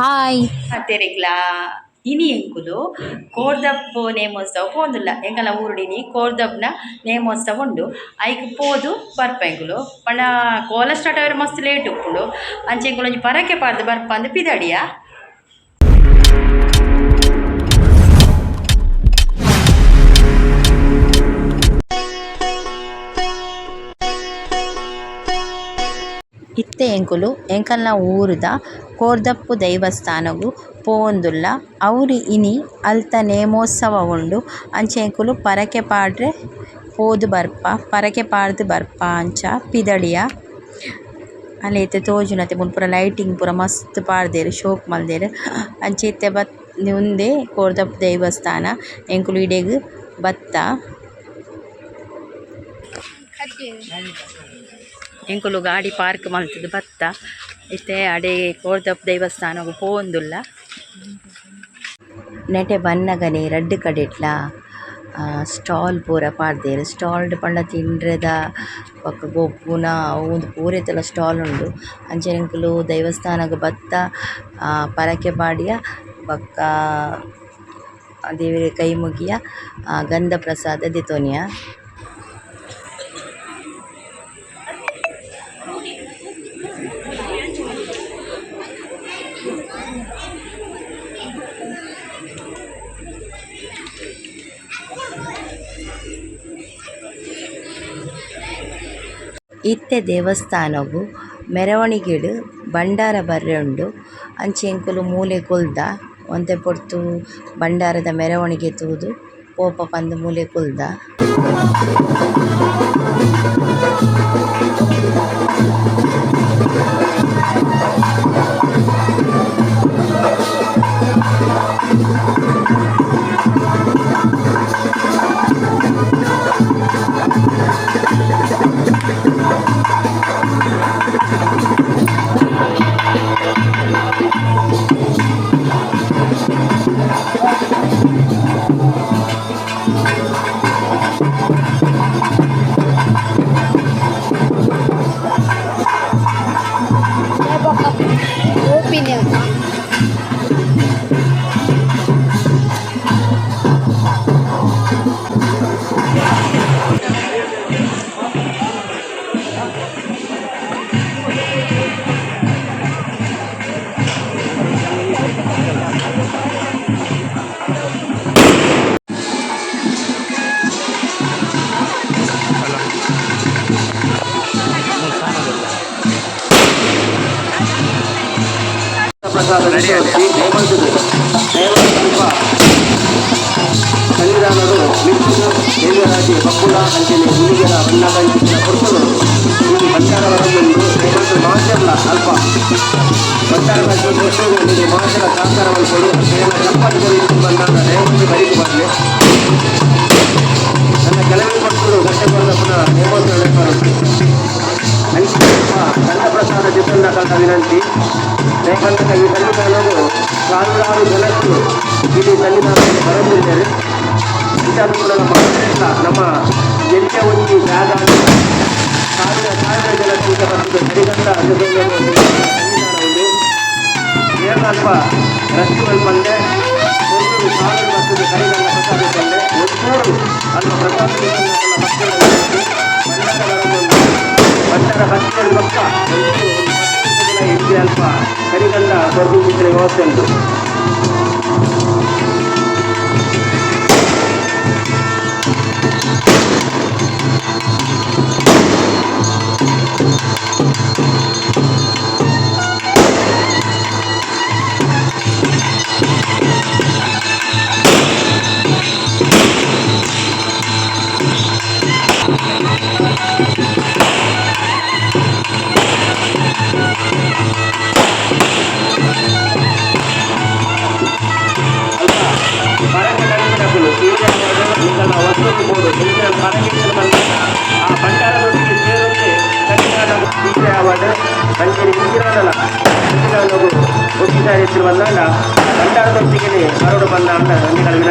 Hi ತೆರೆಗ್ಲಾ ಇನಿ ಎಂಕುಲು ಕೋರ್ದಪ್ ನೇಮೋತ್ಸವ ಪೋಂದುಲ್ಲ ಎಂಕಲ ಊರುಡಿನಿ ಕೋರ್ದಬ್ನ ನೇಮೋತ್ಸವ ಉಂಡು. ಐಕ್ ಪೋದು ಬರ್ಪ ಎಂಕುಲು ಪಂಡ ಕೋಲ ಸ್ಟಾರ್ಟ್ ಆವೆರೆ ಮಸ್ತ್ ಲೇಟ್ ಉಪ್ಪುಂಡು. ಅಂಚೆ ಎಂಕುಲು ಒಂಜಿ ಪರಕೆ ಪಾರ್ದು ಬರ್ಪ ಅಂದ್ ಪಿದಡಿಯ. ಎಂಕುಲು ಎಂಕಲ್ನ ಊರುದ ಕೋರ್ದಪ್ಪು ದೈವಸ್ಥಾನಗು ಪೋವೊಂದುಲ್ಲ. ಅವ್ರು ಇನಿ ಅಲ್ತ ನೇಮೋತ್ಸವ ಉಂಡು ಅಂಚ ಎಂಕುಲು ಪರಕೆ ಪಾಡ್ರೆ ಪೋದು ಬರ್ಪ, ಪರಕೆ ಪಾಡ್ದ್ ಬರ್ಪ ಅಂಚ ಪಿದಳಿಯ. ತೋಜುನ ತೋಜುನತೆ ಮುಲ್ಪ ಪೂರ ಲೈಟಿಂಗ್ ಪೂರ ಮಸ್ತ್ ಪಾಡ್ದೆರ್, ಶೋಕು ಮಲ್ದೆರ್. ಅಂಚ ಇತ್ತೆ ಬತ್ ಉಂದೇ ಕೋರ್ದಪ್ಪು ದೈವಸ್ಥಾನ, ಎಂಕುಲು ಇಡೆಗ್ ಬತ್ತ. ಎಂಕುಲು ಗಾಡಿ ಪಾರ್ಕ್ ಮಲ್ತುದು ಬತ್ತ ಇತ್ತೆ ಅಡೆ ಕೋರ್ದಪ್ಪ ದೇವಸ್ಥಾನ ಪೋವೊಂದುಲ್ಲ. ನೆಟೆ ಬನ್ನಗನೆ, ರಡ್ಡ್ ಕಡೆಟ್ಲ ಸ್ಟಾಲ್ ಪೂರ ಪಾಡ್ದೆರ್ ಸ್ಟಾಲ್ಡ್ ಪಂಡ ತಿಂಡ್ರೆದ ಪಕ್ಕ ಗೊಬ್ಬುನ ಒಂದು ಪೂರೆತಲ ಸ್ಟಾಲ್ ಉಂಡು. ಅಂಚನೆ ಎಂಕುಲು ದೇವಸ್ಥಾನಗ್ ಬತ್ತ ಪರಕೆ ಪಾಡಿಯ ಬೊಕ್ಕ ದೇವರ ಕೈ ಮುಗಿಯ ಗಂಧ ಪ್ರಸಾದ ದೆತೊನಿಯ ಇತ್ತೆ ದೇವಸ್ಥಾನಗು ಮೆರವಣಿಗೆಡ್ ಭಂಡಾರ ಬರ್ರೆ ಉಂಡು ಅಂಚೆ ಎಂಕುಲು ಮೂಲೆ ಕುಲ್ದ, ಒಂತೆ ಪೊರ್ತು ಭಂಡಾರದ ಮೆರವಣಿಗೆ ತೂದು ಪೋಪ ಪಂದ್ ಮೂಲೆ ಕುಲ್ದ. ಪ್ರಸಾದ ಸಂವಿಧಾನರು ಮಿಕ್ಕಿದ ದೇವರಾಜಿ ಬಕ್ಕುಳ ಅಂಚನೆ ಹುಲಿಗೆರ ಬಣ್ಣಗಂಚಿನ ಕೊಟ್ಟರು ಈ ಬಂಡಾರವರೊಂದು ನೇಮಂತ ಮಾಧ್ಯಮ ಅಲ್ಪ ಬಂಡಾರದ ದೋಷಗಳಿಗೆ ಮಾತ್ರ ಸಹಕಾರವನ್ನು ಕೊಡು ಸೇನ ಚಪ್ಪಟ್ಟು ಬಂದಾಗ ನೇಮಂತಿ ಬರಿದು ಬರಲಿ ನನ್ನ ಕೆಲವೇ ಮಕ್ಕಳು ಗಟ್ಟೆಗೊಂಡ ಪುನಃ ನೇಮಂತ ಅಂಚಿನ ಗಂಧಪ್ರಸಾದ ಜಿತನ್ನ ಕಂಡ ವಿನಂತಿ ರೇಖಂತಕ ಈ ಸನ್ನಿಧಾನವು ಸಾವಿರಾರು ಜನರು ಇಲ್ಲಿ ಸನ್ನಿಧಾನದಲ್ಲಿ ಬರಲಿದ್ದಾರೆ ಕೂಡ ನಮ್ಮ ನಮ್ಮ ಎಲ್ಲಿಯ ಒಂದು ಜಾಗ ಸಾವಿರ ಸಾವಿರ ಜನಕ್ಕಿಂತ ಬರ್ತದೆ ಸರಿಗಂತ ಏಳಲ್ಪ ರಸ್ತೆಗಳು ಬಂದೆ, ಒಂದು ಸಾವಿರ ಬರ್ತದೆ ಸರಿಗಂಧ ಪ್ರಸಾದ ಬಂದೆ. ಒಂದೂರು ಅಲ್ಪ ಪ್ರಸಾದ ಭಟ್ಟರ ಹತ್ತಿರ ಪಕ್ಕ ಇಲ್ಲಿ ಅಲ್ಪ ಕರಿಗಂಧ ಬರ್ದಿದ್ರೆ ವ್ಯವಸ್ಥೆ ಉಂಟು మరొక కలిగినప్పుడు తన వస్తువుకు కూడా తెలిసిన మరణించిన ఆ పంటాల నుండి చేరుంది తెలంగాణకు టీచర్ అవార్డు మంచి వల్ల పంటాల నుండి మరొక వల్ల అన్ని కలిగిన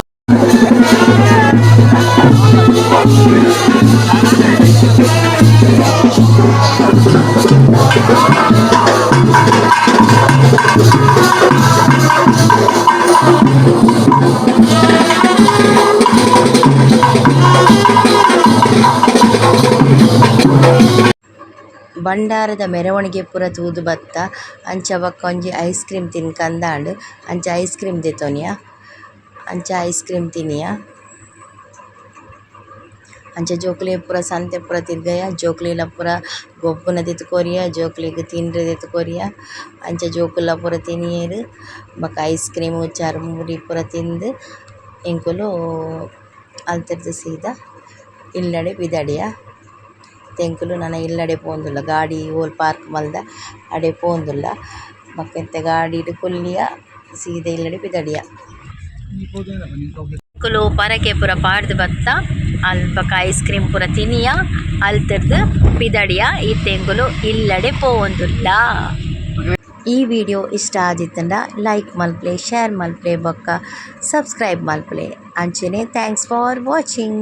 ಭಂಡಾರದ ಮೆರವಣಿಗೆ ಪೂರ ತೂದು ಬತ್ತ. ಅಂಚ ಬಕ್ಕ ಒಂಜಿ ಐಸ್ ಕ್ರೀಮ್ ತಿನ್ಕಂದಾಂಡ್ ಅಂಚ ಐಸ್ ಕ್ರೀಮ್ ದೆತೊನಿಯ ಅಂಚ ಐಸ್ ಕ್ರೀಮ್ ತಿನಿಯ. ಅಂಚ पूरा ಪೂರ ಸಂತೆ ಪೂರ ತಿರ್ಗಯ ಜೋಕುಲೆಗ್ಲ ಪೂರ ಗೊಬ್ಬುನ ದೆತ್ಕೊರಿಯ ಜೋಕುಲೆಗ್ ತಿನ್ರೆ ದೆತ್ಕೊರಿಯ ಅಂಚ ಜೋಕುಲ್ಲ ಪೂರ ತಿನಿಯೆರ್ ಬೊಕ ಐಸ್ ಕ್ರೀಮ್ ಚರ್ಮುರಿ ಪೂರ ತಿಂದ್ ಎಂಕುಲು ಅಲ್ತಿರ್ದ್ ಸೀದಾ ಇಲ್ಲಡೆ ಪಿದಡಿಯ ತೆಂಕುಲು ನನ ಇಲ್ಲಡೆ ಪೋವೊಂದುಲ್ಲ ಗಾಡಿ ಓಲ್ ಪಾರ್ಕ್ ಮಲ್ದ ಅಡೆ ಪೋವೊಂದುಲ್ಲ ಬೊಕ ಎಂತ ಗಾಡಿಡ್ ಕುಲ್ಲಿಯ ಸೀದಾ ಇಲ್ಲಡೆ ಪಿದಡಿಯ ಎಂಕುಲು ಪರಕೆ ಪೂರ ಪಾಡ್ದ್ ಬತ್ತ ಅಲ್ಲಿ ಬೊಕ ಐಸ್ ಕ್ರೀಮ್ ಪೂರ ತಿನಿಯ ಅಲ್ತಿರ್ದು ಪಿದಡಿಯ ಇತ್ತೆಂಗುಲು ಇಲ್ಲಡೆ ಪೋವೊಂದುಲ್ಲ. ಈ ವಿಡಿಯೋ ಇಷ್ಟ ಆದಿತ್ತಂಡ ಲೈಕ್ ಮಲ್ಪಲೆ ಶೇರ್ ಮಲ್ಪಲೆ, ಬೊಕ್ಕ ಸಬ್ಸ್ಕ್ರೈಬ್ ಮಲ್ಪಲೆ. ಅಂಚನೆ ಥ್ಯಾಂಕ್ಸ್ ಫಾರ್ ವಾಚಿಂಗ್